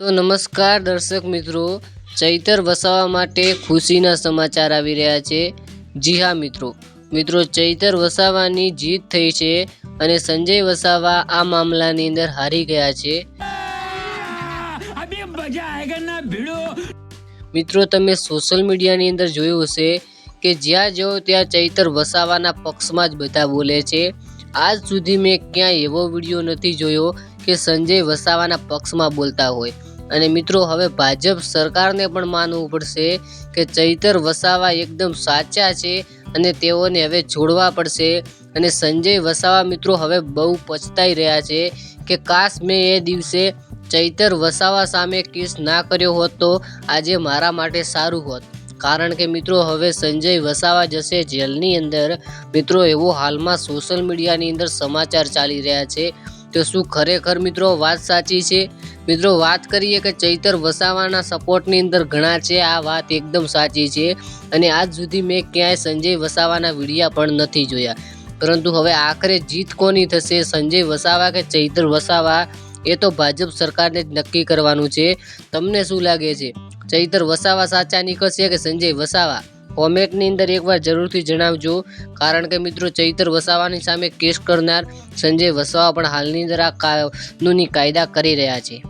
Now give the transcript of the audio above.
તો નમસ્કાર દર્શક મિત્રો ચૈતર વસાવા માટે ખુશીના સમાચાર આવી રહ્યા છે. જી હા મિત્રો મિત્રો ચૈતર વસાવાની જીત થઈ છે અને સંજય વસાવા આ મામલાની અંદર હારી ગયા છે. મિત્રો તમે સોશિયલ મીડિયાની અંદર જોયું હશે કે જ્યાં જાઓ ત્યાં ચૈતર વસાવાના પક્ષમાં જ બધા બોલે છે. આજ સુધી મેં ક્યાંય એવો વીડિયો નથી જોયો કે સંજય વસાવાના પક્ષમાં બોલતા હોય. અને મિત્રો, હવે ભાજપ સરકારને પણ માનવું પડશે કે ચૈતર વસાવા એકદમ સાચા છે અને તેઓને હવે જોડવા પડશે. અને સંજય વસાવા મિત્રો, હવે બહુ પછતાઈ રહ્યા છે કે કાશ મેં એ દિવસે ચૈતર વસાવા સામે કેસ ના કર્યો હોત તો આજે મારા માટે સારું હોત. કારણ કે મિત્રો, હવે સંજય વસાવા જશે જેલની અંદર. મિત્રો, એવો હાલમાં સોશિયલ મીડિયાની અંદર સમાચાર ચાલી રહ્યા છે. તો શું ખરેખર મિત્રો વાત સાચી છે? મિત્રો વાત કરીએ કે ચૈતર વસાવાના સપોર્ટની અંદર ઘણા છે, આ વાત એકદમ સાચી છે. અને આજ સુધી મેં ક્યાંય સંજય વસાવાના વિડીયા પણ નથી જોયા. પરંતુ હવે આખરે જીત કોની થશે? સંજય વસાવા કે ચૈતર વસાવા? એ તો ભાજપ સરકારને જ નક્કી કરવાનું છે. તમને શું લાગે છે? ચૈતર વસાવા સાચા નીકળશે કે સંજય વસાવા? કોમેન્ટની અંદર એકવાર જરૂરથી જણાવજો. કારણ કે મિત્રો, ચૈતર વસાવાની સામે કેસ કરનાર સંજય વસાવા પણ હાલની અંદર આ કાનૂની કાયદા કરી રહ્યા છે.